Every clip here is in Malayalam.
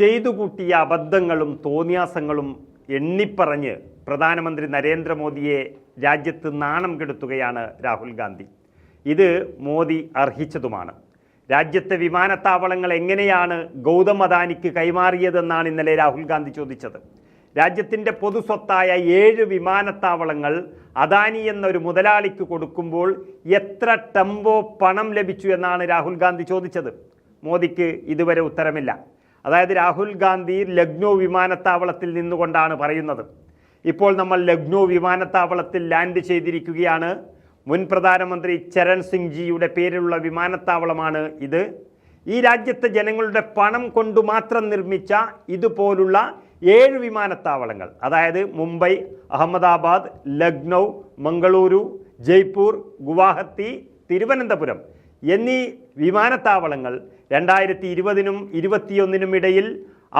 ചെയ്തു കൂട്ടിയ അബദ്ധങ്ങളും തോന്നിയാസങ്ങളും എണ്ണിപ്പറഞ്ഞ് പ്രധാനമന്ത്രി നരേന്ദ്രമോദിയെ രാജ്യത്ത് നാണം കെടുത്തുകയാണ് രാഹുൽ ഗാന്ധി. ഇത് മോദി അർഹിച്ചതുമാണ്. രാജ്യത്തെ വിമാനത്താവളങ്ങൾ എങ്ങനെയാണ് ഗൗതം അദാനിക്ക് കൈമാറിയതെന്നാണ് ഇന്നലെ രാഹുൽ ഗാന്ധി ചോദിച്ചത്. രാജ്യത്തിന്റെ പൊതുസ്വത്തായ ഏഴ് വിമാനത്താവളങ്ങൾ അദാനി എന്നൊരു മുതലാളിക്ക് കൊടുക്കുമ്പോൾ എത്ര ടെമ്പോ പണം ലഭിച്ചു എന്നാണ് രാഹുൽ ഗാന്ധി ചോദിച്ചത്. മോദിക്ക് ഇതുവരെ ഉത്തരമില്ല. അതായത് രാഹുൽ ഗാന്ധി ലക്നൗ വിമാനത്താവളത്തിൽ നിന്നുകൊണ്ടാണ് പറയുന്നത്. ഇപ്പോൾ നമ്മൾ ലക്നൗ വിമാനത്താവളത്തിൽ ലാൻഡ് ചെയ്തിരിക്കുകയാണ്. മുൻ പ്രധാനമന്ത്രി ചരൺ സിംഗ് ജിയുടെ പേരിലുള്ള വിമാനത്താവളമാണ് ഇത്. ഈ രാജ്യത്തെ ജനങ്ങളുടെ പണം കൊണ്ട് മാത്രം നിർമ്മിച്ച ഇതുപോലുള്ള ഏഴ് വിമാനത്താവളങ്ങൾ അതായത് മുംബൈ അഹമ്മദാബാദ് ലക്നൗ മംഗളൂരു ജയ്പൂർ ഗുവാഹത്തി തിരുവനന്തപുരം എന്നീ വിമാനത്താവളങ്ങൾ രണ്ടായിരത്തി ഇരുപതിനും ഇരുപത്തിയൊന്നിനും ഇടയിൽ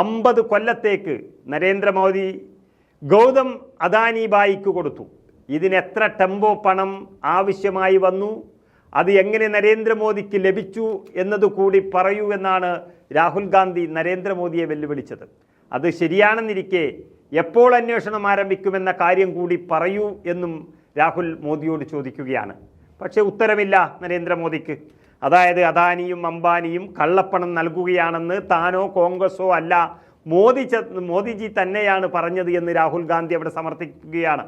അമ്പത് കൊല്ലത്തേക്ക് നരേന്ദ്രമോദി ഗൗതം അദാനി ബായിക്ക് കൊടുത്തു. ഇതിന് എത്ര ടെമ്പോ പണം ആവശ്യമായി വന്നു? അത് എങ്ങനെ നരേന്ദ്രമോദിക്ക് ലഭിച്ചു എന്നതുകൂടി പറയൂ എന്നാണ് രാഹുൽ ഗാന്ധി നരേന്ദ്രമോദിയെ വെല്ലുവിളിച്ചത്. അത് ശരിയാണെന്നിരിക്കെ എപ്പോൾ അന്വേഷണം ആരംഭിക്കുമെന്ന കാര്യം കൂടി പറയൂ എന്നും രാഹുൽ മോദിയോട് ചോദിക്കുകയാണ്. പക്ഷേ ഉത്തരമില്ല നരേന്ദ്രമോദിക്ക്. അതായത് അദാനിയും അംബാനിയും കള്ളപ്പണം നൽകുകയാണെന്ന് താനോ കോൺഗ്രസോ അല്ല മോദി മോദിജി തന്നെയാണ് പറഞ്ഞത് എന്ന് രാഹുൽ ഗാന്ധി അവിടെ സമർത്ഥിക്കുകയാണ്.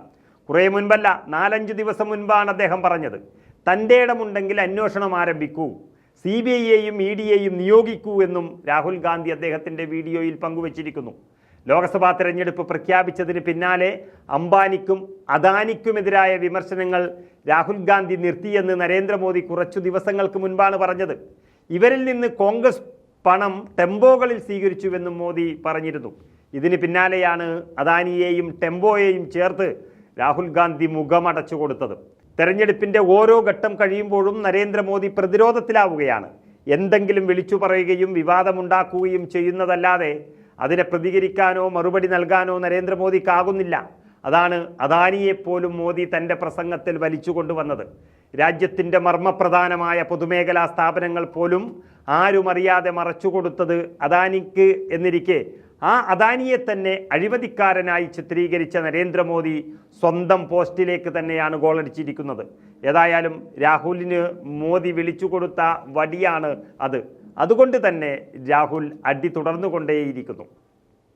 കുറേ മുൻപല്ല നാലഞ്ച് ദിവസം മുൻപാണ് അദ്ദേഹം പറഞ്ഞത്. തന്റെ ഇടമുണ്ടെങ്കിൽ അന്വേഷണം ആരംഭിക്കൂ. സി ബി ഐയെയും ഇ ഡിയെയും നിയോഗിക്കൂ എന്നും രാഹുൽ ഗാന്ധി അദ്ദേഹത്തിന്റെ വീഡിയോയിൽ പങ്കുവച്ചിരിക്കുന്നു. ലോക്സഭാ തെരഞ്ഞെടുപ്പ് പ്രഖ്യാപിച്ചതിന് പിന്നാലെ അംബാനിക്കും അദാനിക്കുമെതിരായ വിമർശനങ്ങൾ രാഹുൽ ഗാന്ധി നിർത്തിയെന്ന് നരേന്ദ്രമോദി കുറച്ചു ദിവസങ്ങൾക്ക് മുൻപാണ് പറഞ്ഞത്. ഇവരിൽ നിന്ന് കോൺഗ്രസ് പണം ടെമ്പോകളിൽ സ്വീകരിച്ചുവെന്നും മോദി പറഞ്ഞിരുന്നു. ഇതിന് പിന്നാലെയാണ് അദാനിയെയും ടെമ്പോയെയും ചേർത്ത് രാഹുൽ ഗാന്ധി മുഖമടച്ചു കൊടുത്തത്. തെരഞ്ഞെടുപ്പിന്റെ ഓരോ ഘട്ടം കഴിയുമ്പോഴും നരേന്ദ്രമോദി പ്രതിരോധത്തിലാവുകയാണ്. എന്തെങ്കിലും വിളിച്ചു പറയുകയും വിവാദമുണ്ടാക്കുകയും ചെയ്യുന്നതല്ലാതെ അതിനെ പ്രതികരിക്കാനോ മറുപടി നൽകാനോ നരേന്ദ്രമോദിക്കാകുന്നില്ല. അതാണ് അദാനിയെപ്പോലും മോദി തന്റെ പ്രസംഗത്തിൽ വലിച്ചു കൊണ്ടുവന്നത് രാജ്യത്തിന്റെ മർമ്മപ്രധാനമായ പൊതുമേഖലാ സ്ഥാപനങ്ങൾ പോലും ആരും അറിയാതെ മറച്ചുകൊടുത്തത് അദാനിക്ക് എന്നിരിക്കെ ആ അദാനിയെ തന്നെ അഴിമതിക്കാരനായി ചിത്രീകരിച്ച നരേന്ദ്രമോദി സ്വന്തം പോസ്റ്റിലേക്ക് തന്നെയാണ് ഗോളടിച്ചിരിക്കുന്നത്. ഏതായാലും രാഹുലിന് മോദി വിളിച്ചു കൊടുത്ത വടിയാണ് അത്. അതുകൊണ്ട് തന്നെ രാഹുൽ അടി തുടർന്നുകൊണ്ടേയിരിക്കുന്നു.